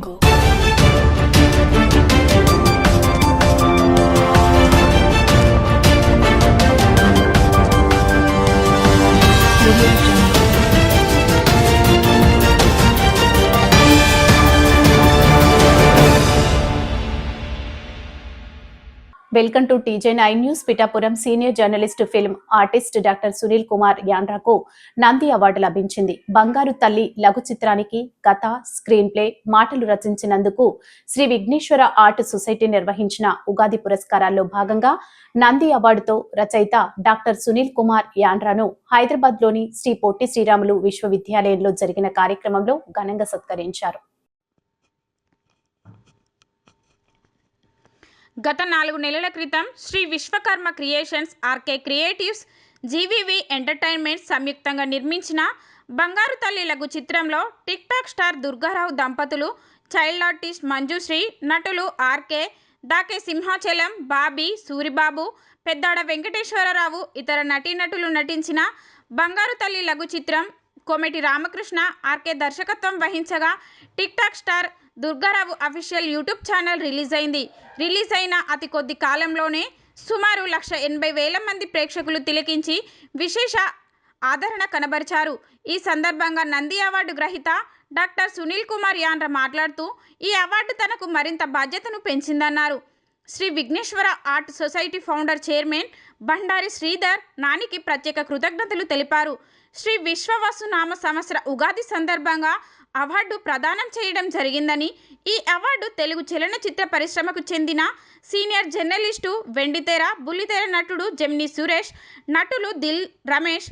jungle. Welcome to TJ nine news Pithapuram senior journalist film artist doctor Sunil Kumar యాండ్రాకు Nandi award లభించింది. బంగారు తల్లి లఘు చిత్రానికి కథ screen play మాటలు రచించినందుకు శ్రీ విఘ్నేశ్వర ఆర్ట్ సొసైటీ నిర్వహించిన ఉగాది పురస్కారాల్లో భాగంగా నంది అవార్డుతో రచయిత డాక్టర్ సునీల్ కుమార్ యాండ్రాను హైదరాబాద్లోని శ్రీ పొట్టి శ్రీరాములు విశ్వవిద్యాలయంలో జరిగిన కార్యక్రమంలో ఘనంగా సత్కరించారు. గత నాలుగు నెలల క్రితం Shri Vishwakarma creations RK creatives GVV entertainments సంయుక్తంగా నిర్మించిన బంగారు తల్లి లఘు చిత్రంలో టిక్ టాక్ స్టార్ దుర్గారావు దంపతులు చైల్డ్ ఆర్టిస్ట్ మంజుశ్రీ నటులు ఆర్కే దాకే సింహాచలం బాబీ సూరిబాబు పెద్దాడ వెంకటేశ్వరరావు ఇతర నటీనటులు నటించిన బంగారు తల్లి లఘు చిత్రం కోమెటి రామకృష్ణ ఆర్కే దర్శకత్వం వహించగా TikTok star Durgarao official YouTube channel release అయింది రిలీజ్ అయిన అతి కొద్ది కాలంలోనే సుమారు లక్ష ఎనభై వేల మంది ప్రేక్షకులు తిలకించి విశేష ఆదరణ కనబరిచారు. ఈ సందర్భంగా నంది అవార్డు గ్రహీత డాక్టర్ సునీల్ కుమార్ యాండ్ర మాట్లాడుతూ ఈ అవార్డు తనకు మరింత బాధ్యతను పెంచిందన్నారు. Shri Vighneshwara art society founder chairman Bandari Sridhar నానికి ప్రత్యేక కృతజ్ఞతలు తెలిపారు. శ్రీ విశ్వవసునామ సంవత్సర ఉగాది సందర్భంగా అవార్డు ప్రదానం చేయడం జరిగిందని ఈ అవార్డు తెలుగు చలనచిత్ర పరిశ్రమకు చెందిన సీనియర్ జర్నలిస్టు వెండితెర బుల్లితెర నటుడు జెమిని సురేష్ నటులు దిల్ రమేష్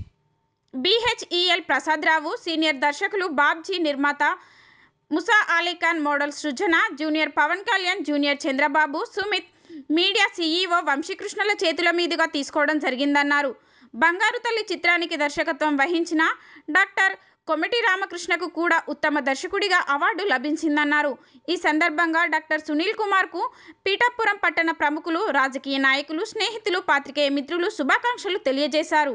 బిహెచ్ఈఎల్ ప్రసాదరావు సీనియర్ దర్శకులు బాబ్జీ నిర్మాత Musa Alikhan model Srujana junior Pawan Kalyan junior Chandrababu Sumit media CEO వంశీకృష్ణుల చేతుల మీదుగా తీసుకోవడం జరిగిందన్నారు. బంగారు తల్లి చిత్రానికి దర్శకత్వం వహించిన డాక్టర్ కొమిటి రామకృష్ణకు కూడా ఉత్తమ దర్శకుడిగా అవార్డు లభించిందన్నారు. ఈ సందర్భంగా డాక్టర్ సునీల్ కుమార్కు పీఠాపురం పట్టణ ప్రముఖులు రాజకీయ నాయకులు స్నేహితులు పాత్రికేయ మిత్రులు శుభాకాంక్షలు తెలియజేశారు.